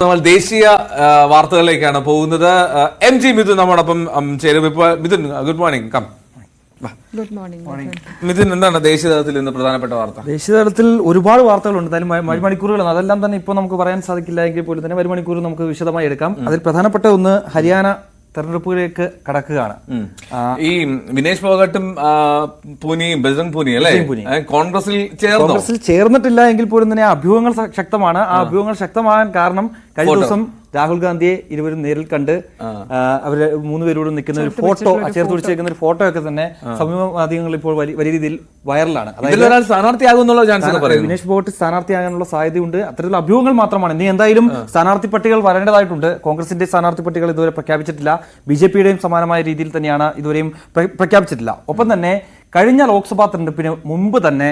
നമ്മൾ ദേശീയ വാർത്തകളിലേക്കാണ് പോകുന്നത്. എം ജി മിഥുൻ നമ്മോടൊപ്പം ചേരും. ഇപ്പോൾ മിഥുൻ ഗുഡ് മോർണിംഗ് കം വാ. ഗുഡ് മോർണിംഗ് മിഥുൻ എന്താണ് ദേശീയ തലത്തിൽ ഇന്ന് പ്രധാനപ്പെട്ട വാർത്ത? ദേശീയ തലത്തിൽ ഒരുപാട് വാർത്തകളുണ്ട്. എന്തായാലും മണിക്കൂറുകളാണ് അതെല്ലാം തന്നെ ഇപ്പോൾ നമുക്ക് പറയാൻ സാധിക്കില്ല എങ്കിൽ പോലും തന്നെ മണിക്കൂർ നമുക്ക് വിശദമായി എടുക്കാം. അതിൽ പ്രധാനപ്പെട്ട ഒന്ന് ഹരിയാന തെരഞ്ഞെടുപ്പിലേക്ക് കടക്കുകയാണ്. ഈ വിനേഷ് ഫോഗട്ടും പൂനിയും ബജറംഗ് പൂനി അല്ലേ? കോൺഗ്രസിൽ ചേർന്നോ? കോൺഗ്രസിൽ ചേർന്നിട്ടില്ല എങ്കിൽ പോലും തന്നെ അഭ്യൂഹങ്ങൾ ശക്തമാണ്. ആ. അഭ്യൂഹങ്ങൾ ശക്തമാകാൻ കാരണം കഴിഞ്ഞ ദിവസം രാഹുൽ ഗാന്ധിയെ ഇരുവരും നേരിൽ കണ്ട് അവർ മൂന്നുപേരോട് നിൽക്കുന്ന ഒരു ഫോട്ടോ ചേർത്ത് പിടിച്ചേക്കുന്ന ഒരു ഫോട്ടോ ഒക്കെ തന്നെ സമൂഹ മാധ്യമങ്ങൾ ഇപ്പോൾ വലിയ വലിയ രീതിയിൽ വൈറലാണ്. അതായത് ഇതിലൊരാൾ സ്ഥാനാർത്ഥിയാകും എന്നുള്ള ചാൻസ് ഒക്കെ പറയുന്നു. വിനേഷ് ഫോഗട്ട് സ്ഥാനാർത്ഥിയാകാനുള്ള സാധ്യതയുണ്ട്. അത്തരത്തിലുള്ള അഭ്യൂഹങ്ങൾ മാത്രമാണ്. ഇനി എന്തായാലും സ്ഥാനാർത്ഥി പട്ടികകൾ വരേണ്ടതായിട്ടുണ്ട്. കോൺഗ്രസിന്റെ സ്ഥാനാർത്ഥി പട്ടികൾ ഇതുവരെ പ്രഖ്യാപിച്ചിട്ടില്ല. ബി ജെ പിയുടെയും സമാനമായ രീതിയിൽ തന്നെയാണ് ഇതുവരെയും പ്രഖ്യാപിച്ചിട്ടില്ല. ഒപ്പം തന്നെ കഴിഞ്ഞ ലോക്സഭാ തെരഞ്ഞെടുപ്പിന് മുമ്പ് തന്നെ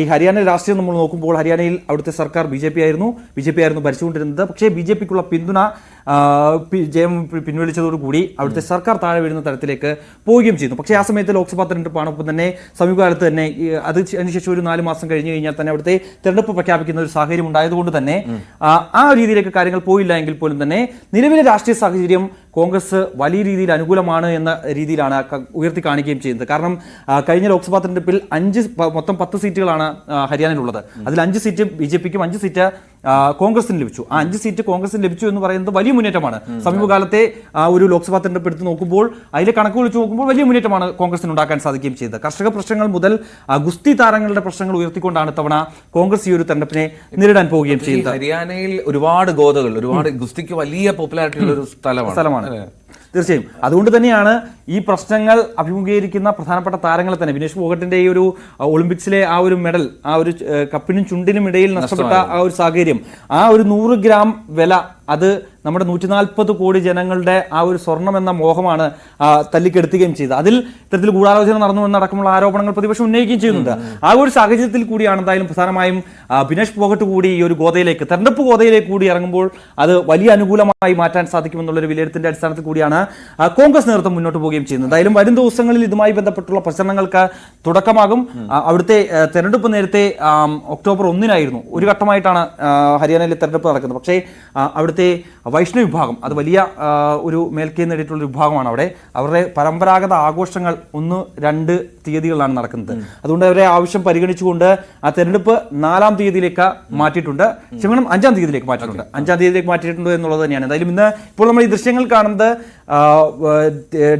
ഈ ഹരിയാന രാഷ്ട്രീയം നമ്മൾ നോക്കുമ്പോൾ ഹരിയാനയിൽ അവിടുത്തെ സർക്കാർ ബി ആയിരുന്നു. ബി ആയിരുന്നു ഭരിച്ചുകൊണ്ടിരുന്നത്. പക്ഷേ ബി പിക്കുള്ള പിന്തുണ ജയം പിൻവലിച്ചതോടുകൂടി അവിടുത്തെ സർക്കാർ താഴെ വീഴുന്ന തരത്തിലേക്ക് പോവുകയും ചെയ്യുന്നു. പക്ഷേ ആ സമയത്ത് ലോക്സഭാ തെരഞ്ഞെടുപ്പാണ് ഒപ്പം തന്നെ സമീപകാലത്ത് തന്നെ അത് അതിനുശേഷം ഒരു നാല് മാസം കഴിഞ്ഞു കഴിഞ്ഞാൽ തന്നെ അവിടുത്തെ തെരഞ്ഞെടുപ്പ് പ്രഖ്യാപിക്കുന്ന ഒരു സാഹചര്യം ഉണ്ടായതുകൊണ്ട് തന്നെ ആ, രീതിയിലേക്ക് കാര്യങ്ങൾ പോയില്ല എങ്കിൽ പോലും തന്നെ നിലവിലെ രാഷ്ട്രീയ സാഹചര്യം കോൺഗ്രസ് വലിയ രീതിയിൽ അനുകൂലമാണ് എന്ന രീതിയിലാണ് ഉയർത്തി കാണിക്കുകയും ചെയ്യുന്നത്. കാരണം കഴിഞ്ഞ ലോക്സഭാ തെരഞ്ഞെടുപ്പിൽ അഞ്ച് മൊത്തം പത്ത് സീറ്റുകളാണ് ഹരിയാനയിലുള്ളത്. അതിൽ അഞ്ച് സീറ്റ് ബി ജെ പിക്കും അഞ്ച് സീറ്റ് കോൺഗ്രസിന് ലഭിച്ചു. ആ അഞ്ച് സീറ്റ് കോൺഗ്രസിന് ലഭിച്ചു എന്ന് പറയുന്നത് വലിയ മുന്നേറ്റമാണ്. സമീപകാലത്തെ ആ ഒരു ലോക്സഭാ തെരഞ്ഞെടുപ്പ് എടുത്ത് നോക്കുമ്പോൾ അതിലെ കണക്ക് വിളിച്ച് നോക്കുമ്പോൾ വലിയ മുന്നേറ്റമാണ് കോൺഗ്രസിന് ഉണ്ടാക്കാൻ സാധിക്കുകയും ചെയ്തത്. കർഷക പ്രശ്നങ്ങൾ മുതൽ ഗുസ്തി താരങ്ങളുടെ പ്രശ്നങ്ങൾ ഉയർത്തിക്കൊണ്ടാണ് തവണ കോൺഗ്രസ് ഈ ഒരു തെരഞ്ഞെടുപ്പിനെ നേരിടാൻ പോവുകയും ചെയ്യുന്നത് ഹരിയാനയിൽ ഒരുപാട് ഗോതകൾ ഒരുപാട് ഗുസ്തിക്ക് വലിയ പോപ്പുലാരിറ്റി ഉള്ള ഒരു സ്ഥലമാണ്. സ്ഥലമാണ്. തീർച്ചയായും. അതുകൊണ്ട് തന്നെയാണ് ഈ പ്രശ്നങ്ങൾ അഭിമുഖീകരിക്കുന്ന പ്രധാനപ്പെട്ട താരങ്ങളെ തന്നെ. വിനേഷ് ഫോഗട്ടിന്റെ ഈ ഒരു ഒളിമ്പിക്സിലെ ആ ഒരു മെഡൽ ആ ഒരു കപ്പിനും ചുണ്ടിനും ഇടയിൽ നഷ്ടപ്പെട്ട ആ ഒരു സാഹചര്യം ആ ഒരു നൂറ് ഗ്രാം വില അത് നമ്മുടെ നൂറ്റി നാൽപ്പത് കോടി ജനങ്ങളുടെ ആ ഒരു സ്വർണം എന്ന മോഹമാണ് തല്ലിക്കെടുത്തുകയും ചെയ്തത്. അതിൽ ഇത്തരത്തിൽ ഗൂഢാലോചന നടന്നു എന്നടക്കമുള്ള ആരോപണങ്ങൾ പ്രതിപക്ഷം ഉന്നയിക്കുകയും ചെയ്യുന്നുണ്ട്. ആ ഒരു സാഹചര്യത്തിൽ കൂടിയാണ് എന്തായാലും പ്രധാനമായും ബിനേഷ് ഫോഗട്ട് കൂടി ഈ ഒരു ഗോതയിലേക്ക് തെരഞ്ഞെടുപ്പ് ഗോതയിലേക്ക് കൂടി ഇറങ്ങുമ്പോൾ അത് വലിയ അനുകൂലമായി മാറ്റാൻ സാധിക്കുമെന്നുള്ള ഒരു വിലയിരുത്തിന്റെ അടിസ്ഥാനത്തിൽ കൂടിയാണ് കോൺഗ്രസ് നേതൃത്വം മുന്നോട്ട് പോവുകയും ചെയ്യുന്നത്. എന്തായാലും വരും ദിവസങ്ങളിൽ ഇതുമായി ബന്ധപ്പെട്ടുള്ള പ്രചരണങ്ങൾക്ക് തുടക്കമാകും. അവിടുത്തെ തെരഞ്ഞെടുപ്പ് നേരത്തെ ഒക്ടോബർ ഒന്നിനായിരുന്നു ഒരു ഘട്ടമായിട്ടാണ് ഹരിയാനയിലെ തെരഞ്ഞെടുപ്പ് നടക്കുന്നത്. പക്ഷേ ആ, അവിടുത്തെ വൈഷ്ണവ വിഭാഗം അത് വലിയ ഒരു മേൽക്കൈ നേടിയിട്ടുള്ള ഒരു വിഭാഗമാണ് അവിടെ. അവരുടെ പരമ്പരാഗത ആഘോഷങ്ങൾ ഒന്ന് രണ്ട് തീയതികളിലാണ് നടക്കുന്നത്. അതുകൊണ്ട് അവരെ ആവശ്യം പരിഗണിച്ചുകൊണ്ട് ആ തെരഞ്ഞെടുപ്പ് നാലാം തീയതിയിലേക്ക് മാറ്റിയിട്ടുണ്ട്. ക്ഷമിക്കണം അഞ്ചാം തീയതിയിലേക്ക് മാറ്റിയിട്ടുണ്ട്. അഞ്ചാം തീയതിയിലേക്ക് മാറ്റിയിട്ടുണ്ട് എന്നുള്ളത് തന്നെയാണ്. എന്തായാലും ഇന്ന് ഇപ്പോൾ നമ്മൾ ഈ ദൃശ്യങ്ങൾ കാണുന്നത്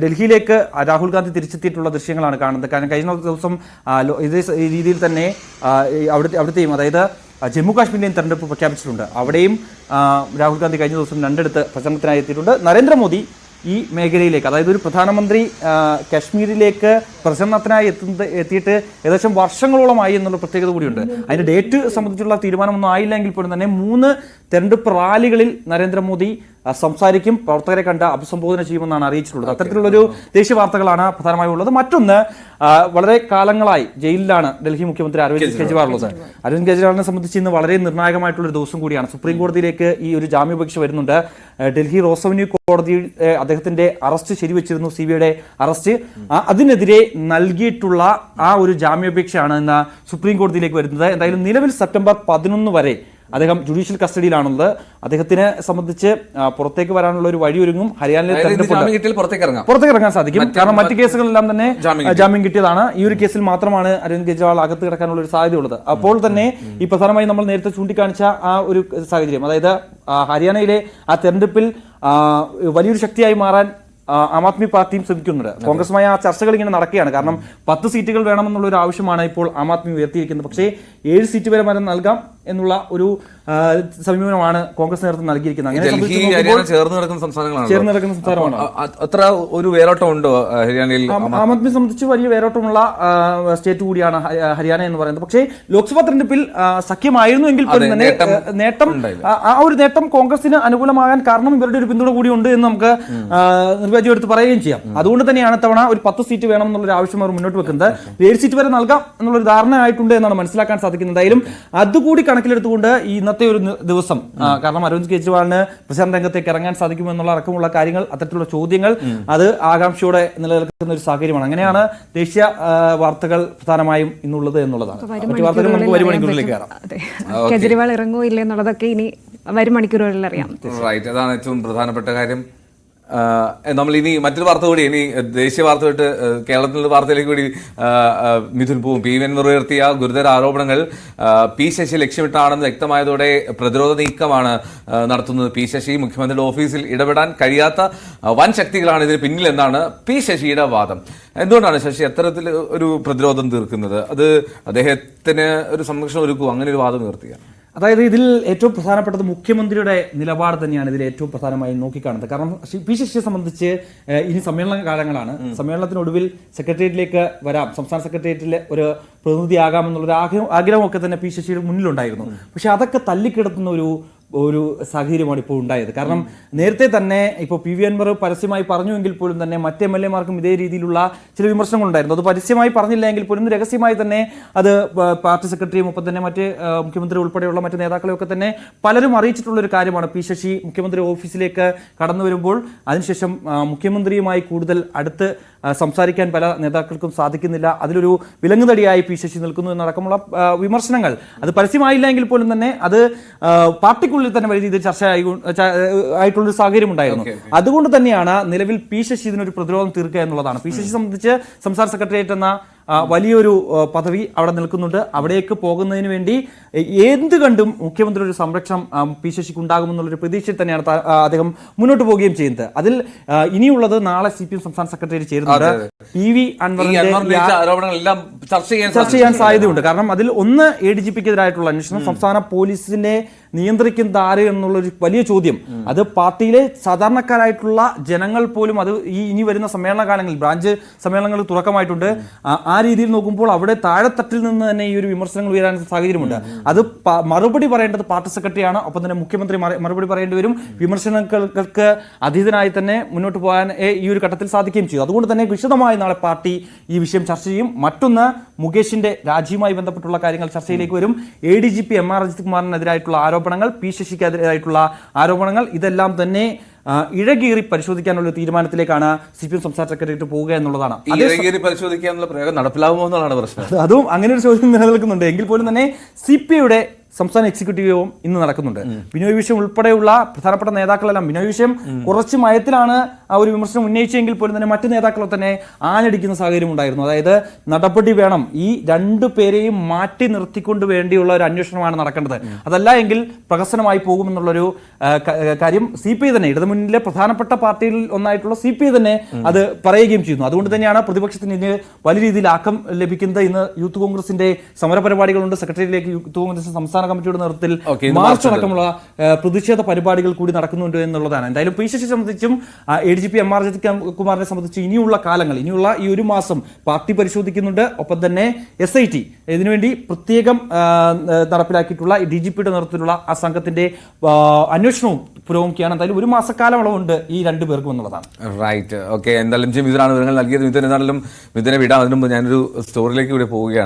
ഡൽഹിയിലേക്ക് രാഹുൽ ഗാന്ധി തിരിച്ചെത്തിയിട്ടുള്ള ദൃശ്യങ്ങളാണ് കാണുന്നത്. കാരണം കഴിഞ്ഞ ദിവസം ഇതേ രീതിയിൽ തന്നെ അവിടുത്തെ അവിടുത്തെയും അതായത് ജമ്മു കാശ്മീരിലെയും തെരഞ്ഞെടുപ്പ് പ്രഖ്യാപിച്ചിട്ടുണ്ട്. അവിടെയും രാഹുൽ ഗാന്ധി കഴിഞ്ഞ ദിവസം രണ്ടിടത്ത് പ്രചരണത്തിനായി എത്തിയിട്ടുണ്ട്. നരേന്ദ്രമോദി ഈ മേഖലയിലേക്ക് അതായത് ഒരു പ്രധാനമന്ത്രി കാശ്മീരിലേക്ക് പ്രചരണത്തിനായി എത്തുന്നത് എത്തിയിട്ട് ഏകദേശം വർഷങ്ങളോളമായി എന്നുള്ള പ്രത്യേകത കൂടിയുണ്ട്. അതിന്റെ ഡേറ്റ് സംബന്ധിച്ചുള്ള തീരുമാനമൊന്നും ആയില്ലെങ്കിൽ പോലും തന്നെ മൂന്ന് തെരഞ്ഞെടുപ്പ് റാലികളിൽ നരേന്ദ്രമോദി സംസാരിക്കും പ്രവർത്തകരെ കണ്ട് അഭിസംബോധന ചെയ്യുമെന്നാണ് അറിയിച്ചിട്ടുള്ളത്. അത്തരത്തിലുള്ളൊരു ദേശീയ വാർത്തകളാണ് പ്രധാനമായും ഉള്ളത്. മറ്റൊന്ന് വളരെ കാലങ്ങളായി ജയിലിലാണ് ഡൽഹി മുഖ്യമന്ത്രി അരവിന്ദ് കെജ്രിവാൾ. ഉള്ളത് അരവിന്ദ് കെജ്രിവാളിനെ സംബന്ധിച്ച് ഇന്ന് വളരെ നിർണായകമായിട്ടുള്ള ഒരു ദിവസം കൂടിയാണ്. സുപ്രീം കോടതിയിലേക്ക് ഈ ഒരു ജാമ്യപേക്ഷ വരുന്നുണ്ട്. ഡൽഹി റോസവന്യൂ കോടതിയിൽ ഏ, അദ്ദേഹത്തിന്റെ അറസ്റ്റ് ശരിവെച്ചിരുന്നു സി ബിയുടെ അറസ്റ്റ്. അതിനെതിരെ നൽകിയിട്ടുള്ള ആ ഒരു ജാമ്യാപേക്ഷയാണ് ഇന്ന് സുപ്രീം കോടതിയിലേക്ക് വരുന്നത്. എന്തായാലും നിലവിൽ സെപ്റ്റംബർ പതിനൊന്ന് വരെ അദ്ദേഹം ജുഡീഷ്യൽ കസ്റ്റഡിയിലാണുള്ളത്. അദ്ദേഹത്തിനെ സംബന്ധിച്ച് പുറത്തേക്ക് വരാനുള്ള ഒരു ഹരിയാനയിലെ തെരഞ്ഞെടുപ്പ് ജാമ്യം കിട്ടിയാൽ പുറത്തേക്ക് ഇറങ്ങാം. പുറത്തേക്ക് ഇറങ്ങാൻ സാധിക്കും കാരണം മറ്റു കേസുകളെല്ലാം തന്നെ ജാമ്യം കിട്ടിയതാണ്. ഈ ഒരു കേസിൽ മാത്രമാണ് അരവിന്ദ് കെജ്രിവാൾ അകത്ത് കിടക്കാനുള്ള ഒരു സാധ്യതയുള്ളത്. അപ്പോൾ തന്നെ ഈ പ്രധാനമായും നമ്മൾ നേരത്തെ ചൂണ്ടിക്കാണിച്ച ആ ഒരു സാഹചര്യം അതായത് ഹരിയാനയിലെ ആ തെരഞ്ഞെടുപ്പിൽ വലിയൊരു ശക്തിയായി മാറാൻ ആം ആദ്മി പാർട്ടിയും ശ്രമിക്കുന്നുണ്ട്. കോൺഗ്രസുമായി ആ ചർച്ചകൾ ഇങ്ങനെ നടക്കുകയാണ്. കാരണം പത്ത് സീറ്റുകൾ വേണമെന്നുള്ള ഒരു ആവശ്യമാണ് ഇപ്പോൾ ആം ആദ്മി ഉയർത്തിയിരിക്കുന്നത്. പക്ഷേ ഏഴ് സീറ്റ് വരെ മരം നൽകാം. എന്നുള്ള ഒരു സമീപനമാണ് കോൺഗ്രസ് നേതൃത്വം നൽകിയിരിക്കുന്നത്. അങ്ങനെ ചേർന്ന് നടക്കുന്ന സംസ്ഥാനങ്ങളാണ് ചേർന്ന് നടക്കുന്ന സംസ്ഥാനമാണ്. അത്ര ഒരു വേരോട്ടം ഉണ്ടോ ഹരിയാനയിൽ? ആം ആദ്മി ആദ്മിയെ സംബന്ധിച്ച് വലിയ വേരോട്ടമുള്ള സ്റ്റേറ്റ് കൂടിയാണ് ഹരിയാന എന്ന് പറയുന്നത്. പക്ഷേ ലോക്സഭാ തെരഞ്ഞെടുപ്പിൽ സഖ്യമായിരുന്നു എങ്കിൽ പോലും തന്നെ നേട്ടം ആ, ഒരു നേട്ടം കോൺഗ്രസിന് അനുകൂലമാകാൻ കാരണം ഇവരുടെ ഒരു പിന്തുണ കൂടി ഉണ്ട് എന്ന് നമുക്ക് ആ, നിർവചനം എടുത്ത് പറയുകയും ചെയ്യാം. അതുകൊണ്ട് തന്നെയാണ് ഇത്തവണ ഒരു പത്ത് സീറ്റ് വേണം എന്നുള്ള ആവശ്യം അവർ മുന്നോട്ട് വെക്കുന്നത്. ഏഴ് സീറ്റ് വരെ നൽകാം എന്നുള്ളൊരു ധാരണ ആയിട്ടുണ്ട് എന്നാണ് മനസ്സിലാക്കാൻ സാധിക്കുന്നത്. എന്തായാലും അതുകൂടി കണക്കിലെടുത്തുകൊണ്ട് ഈ ഇന്നത്തെ ഒരു ദിവസം കാരണം അരവിന്ദ് കെജ്രിവാളിന് പ്രസിഡന്റ് രംഗത്തേക്ക് ഇറങ്ങാൻ സാധിക്കുമോ എന്നുള്ള അടക്കമുള്ള കാര്യങ്ങൾ അത്തരത്തിലുള്ള ചോദ്യങ്ങൾ അത് ആകാംക്ഷയോടെ നിലനിൽക്കുന്ന ഒരു സാഹചര്യമാണ്. അങ്ങനെയാണ് ദേശീയ വാർത്തകൾ പ്രധാനമായും ഇന്നുള്ളത് എന്നുള്ളതാണ്. മറ്റു വാർത്തകൾ നമുക്ക് വരും മണിക്കൂറുകളിൽ മണിക്കൂറിലേക്ക് അറിയാൻ കയറാം കെജ്രിവാൾ ഇറങ്ങോ ഇല്ലേ എന്നുള്ളതൊക്കെ ഇനി വരും മണിക്കൂറുകളിൽ അറിയാം. റൈറ്റ് അതാണ് ഏറ്റവും പ്രധാനപ്പെട്ട കാര്യം. നമ്മൾ ഇനി മറ്റൊരു വാർത്ത കൂടി ഇനി ദേശീയ വാർത്ത വിട്ട് കേരളത്തിലുള്ള വാർത്തയിലേക്ക് കൂടി മിഥുൻ പോവും. പി വി എൻ ഉയർത്തിയ ഗുരുതര ആരോപണങ്ങൾ പി ശശി ലക്ഷ്യമിട്ടാണെന്ന് വ്യക്തമായതോടെ പ്രതിരോധ നീക്കമാണ് നടത്തുന്നത്. പി ശശി മുഖ്യമന്ത്രിയുടെ ഓഫീസിൽ ഇടപെടാൻ കഴിയാത്ത വൻ ശക്തികളാണ് ഇതിന് പിന്നിലെന്നാണ് പി ശശിയുടെ വാദം. എന്തുകൊണ്ടാണ് ശശി അത്തരത്തിൽ ഒരു പ്രതിരോധം തീർക്കുന്നത്? അത് അദ്ദേഹത്തിന് ഒരു സംരക്ഷണം ഒരുക്കും അങ്ങനെ ഒരു വാദം ഉയർത്തിയ അതായത് ഇതിൽ ഏറ്റവും പ്രധാനപ്പെട്ടത് മുഖ്യമന്ത്രിയുടെ നിലപാട് തന്നെയാണ് ഇതിൽ ഏറ്റവും പ്രധാനമായും നോക്കിക്കാണുന്നത്. കാരണം പി ശശിയെ സംബന്ധിച്ച് ഇനി സമ്മേളന കാലങ്ങളാണ്. സമ്മേളനത്തിനൊടുവിൽ സെക്രട്ടേറിയറ്റിലേക്ക് വരാം. സംസ്ഥാന സെക്രട്ടേറിയറ്റിലെ ഒരു പ്രതിനിധിയാകാമെന്നുള്ളൊരു ആഗ്രഹം ആഗ്രഹമൊക്കെ തന്നെ പി ശശിയുടെ മുന്നിലുണ്ടായിരുന്നു. പക്ഷെ അതൊക്കെ തല്ലിക്കിടത്തുന്ന ഒരു ഒരു സാഹചര്യമാണ് ഇപ്പോൾ ഉണ്ടായത്. കാരണം നേരത്തെ തന്നെ ഇപ്പോൾ പി വി അൻവർ പരസ്യമായി പറഞ്ഞുവെങ്കിൽ പോലും തന്നെ മറ്റ് എം എൽ എമാർക്കും ഇതേ രീതിയിലുള്ള ചില വിമർശനങ്ങളുണ്ടായിരുന്നു. അത് പരസ്യമായി പറഞ്ഞില്ല എങ്കിൽ പോലും രഹസ്യമായി തന്നെ അത് പാർട്ടി സെക്രട്ടറിയും ഒപ്പം തന്നെ മറ്റ് മുഖ്യമന്ത്രി ഉൾപ്പെടെയുള്ള മറ്റ് നേതാക്കളെയൊക്കെ തന്നെ പലരും അറിയിച്ചിട്ടുള്ള ഒരു കാര്യമാണ്. പി ശശി മുഖ്യമന്ത്രി ഓഫീസിലേക്ക് കടന്നു വരുമ്പോൾ അതിനുശേഷം മുഖ്യമന്ത്രിയുമായി കൂടുതൽ അടുത്ത് സംസാരിക്കാൻ പല നേതാക്കൾക്കും സാധിക്കുന്നില്ല. അതിലൊരു വിലങ്ങുതടിയായി പി ശശി നിൽക്കുന്നു എന്നടക്കമുള്ള വിമർശനങ്ങൾ. അത് പരസ്യമായില്ല എങ്കിൽ പോലും തന്നെ അത് പാർട്ടിക്കുള്ളിൽ തന്നെ വലിയ രീതിയിൽ ചർച്ച ആയി ആയിട്ടുള്ളൊരു സാഹചര്യം ഉണ്ടായിരുന്നു. അതുകൊണ്ട് തന്നെയാണ് നിലവിൽ പി ശശി ഇതിനൊരു പ്രതിരോധം തീർക്കുക എന്നുള്ളതാണ്. പി ശശി സംബന്ധിച്ച് സംസ്ഥാന സെക്രട്ടേറിയറ്റ് എന്ന വലിയൊരു പദവി അവിടെ നിൽക്കുന്നുണ്ട്. അവിടേക്ക് പോകുന്നതിന് വേണ്ടി എന്ത് കണ്ടും മുഖ്യമന്ത്രി ഒരു സംരക്ഷണം പി ശശിക്ക് ഉണ്ടാകുമെന്നുള്ളൊരു പ്രതീക്ഷയിൽ തന്നെയാണ് അദ്ദേഹം മുന്നോട്ട് പോവുകയും ചെയ്യുന്നത്. അതിൽ ഇനിയുള്ളത് നാളെ സി പി എം സംസ്ഥാന സെക്രട്ടറി ചേരുന്നുണ്ട്. പി വി അൻവറിന്റെ ചർച്ച ചെയ്യാൻ സാധ്യതയുണ്ട്. കാരണം അതിൽ ഒന്ന് എ ഡി ജി പിക്കെതിരായിട്ടുള്ള അന്വേഷണം സംസ്ഥാന പോലീസിനെ നിയന്ത്രിക്കുന്ന ആര് എന്നുള്ളൊരു വലിയ ചോദ്യം. അത് പാർട്ടിയിലെ സാധാരണക്കാരായിട്ടുള്ള ജനങ്ങൾ പോലും അത് ഈ ഇനി വരുന്ന സമ്മേളന കാലങ്ങളിൽ ബ്രാഞ്ച് സമ്മേളനങ്ങൾ തുറക്കമായിട്ടുണ്ട് ആ- രീതിയിൽ നോക്കുമ്പോൾ അവിടെ താഴെത്തട്ടിൽ നിന്ന് തന്നെ ഈ ഒരു വിമർശനങ്ങൾ ഉയരാൻ സാഹചര്യമുണ്ട്. അത് മറുപടി പറയേണ്ടത് പാർട്ടി സെക്രട്ടറിയാണ്. ഒപ്പം തന്നെ മുഖ്യമന്ത്രി മറുപടി പറയേണ്ടി വരും. വിമർശനങ്ങൾക്ക് അതീതനായി തന്നെ മുന്നോട്ട് പോകാൻ ഈ ഒരു ഘട്ടത്തിൽ സാധിക്കുകയും ചെയ്തു അതുകൊണ്ട് തന്നെ വിശദമായി നാളെ പാർട്ടി ഈ വിഷയം ചർച്ച ചെയ്യും. മറ്റൊന്ന് മുകേഷിന്റെ രാജിയുമായി ബന്ധപ്പെട്ടുള്ള കാര്യങ്ങൾ ചർച്ചയിലേക്ക് വരും. A D G P M R Ajith കുമാറിനെതിരായിട്ടുള്ള ആരോപണങ്ങൾ പി ശശിക്കെതിരായിട്ടുള്ള ആരോപണങ്ങൾ ഇതെല്ലാം തന്നെ ഇഴകീറി പരിശോധിക്കാനുള്ള തീരുമാനത്തിലേക്കാണ് സി പി എം സംസ്ഥാന സെക്രട്ടേറിയറ്റ് പോവുക എന്നുള്ളതാണ്. ഈ ഇഴകേറി പരിശോധിക്കാനുള്ള പ്രയോഗം നടപ്പിലാവുമോ എന്നുള്ളതാണ് പ്രശ്നം. അതും അങ്ങനെ ഒരു ചോദ്യം നിലനിൽക്കുന്നുണ്ട്. എങ്കിൽ പോലും തന്നെ സി പി ഐയുടെ സംസ്ഥാന എക്സിക്യൂട്ടീവ് യോഗം ഇന്ന് നടക്കുന്നുണ്ട്. ബിനോയ് വിഷയം ഉൾപ്പെടെയുള്ള പ്രധാനപ്പെട്ട നേതാക്കളെല്ലാം ബിനോയ് വിഷയം കുറച്ച് മയത്തിലാണ് ആ ഒരു വിമർശനം ഉന്നയിച്ചെങ്കിൽ പോലും തന്നെ മറ്റു നേതാക്കളെ തന്നെ ആഞ്ഞടിക്കുന്ന സാഹചര്യം ഉണ്ടായിരുന്നു. അതായത് നടപടി വേണം. ഈ രണ്ടു പേരെയും മാറ്റി നിർത്തിക്കൊണ്ട് വേണ്ടിയുള്ള ഒരു അന്വേഷണമാണ് നടക്കേണ്ടത്. അതല്ല എങ്കിൽ പ്രഹസനമായി പോകുമെന്നുള്ളൊരു കാര്യം സി പി ഐ തന്നെ ഇടതുമുന്നിലെ പ്രധാനപ്പെട്ട പാർട്ടിയിൽ ഒന്നായിട്ടുള്ള സി പി ഐ തന്നെ അത് പറയുകയും ചെയ്യുന്നു. അതുകൊണ്ട് തന്നെയാണ് പ്രതിപക്ഷത്തിന് ഇതിന് വലിയ രീതിയിൽ ആക്കം ലഭിക്കുന്നത്. ഇന്ന് യൂത്ത് കോൺഗ്രസിന്റെ സമരപരിപാടികളുണ്ട്. സെക്രട്ടറിയിലേക്ക് യൂത്ത് കോൺഗ്രസ് സംസ്ഥാന കമ്മിറ്റിയുടെ Okay, നേതൃത്വത്തിൽ മാർച്ച്. അടക്കമുള്ള പ്രതിഷേധ പരിപാടികൾ കൂടി നടക്കുന്നുണ്ട് എന്നുള്ളതാണ്. എന്തായാലും പി ശശി സംബന്ധിച്ചും A D G P M R Jith കുമാറിനെ സംബന്ധിച്ച് ഇനിയുള്ള കാലങ്ങൾ ഇനിയുള്ള ഈ ഒരു മാസം പാർട്ടി പരിശോധിക്കുന്നുണ്ട്. ഒപ്പം തന്നെ എസ് ഐ ടി ഇതിനുവേണ്ടി പ്രത്യേകം നടപ്പിലാക്കിയിട്ടുള്ള ഡി ജി പിയുടെ നേതൃത്വത്തിലുള്ള ആ സംഘത്തിന്റെ അന്വേഷണവും പുരോഗമിക്കുകയാണ്. എന്തായാലും ഒരു മാസക്കാലമുണ്ട് ഈ രണ്ടു പേർക്കും എന്നുള്ളതാണ്. റൈറ്റ് ഓക്കെ എന്തായാലും ജിം ഇതിനാണ് വിവരങ്ങൾ നൽകിയത്. മിഥുൻ എന്നാലും മിഥുനെ വിടാം. അതിനു മുമ്പ് ഞാനൊരു സ്റ്റോറിലേക്ക് ഇവിടെ പോവുകയാണ്.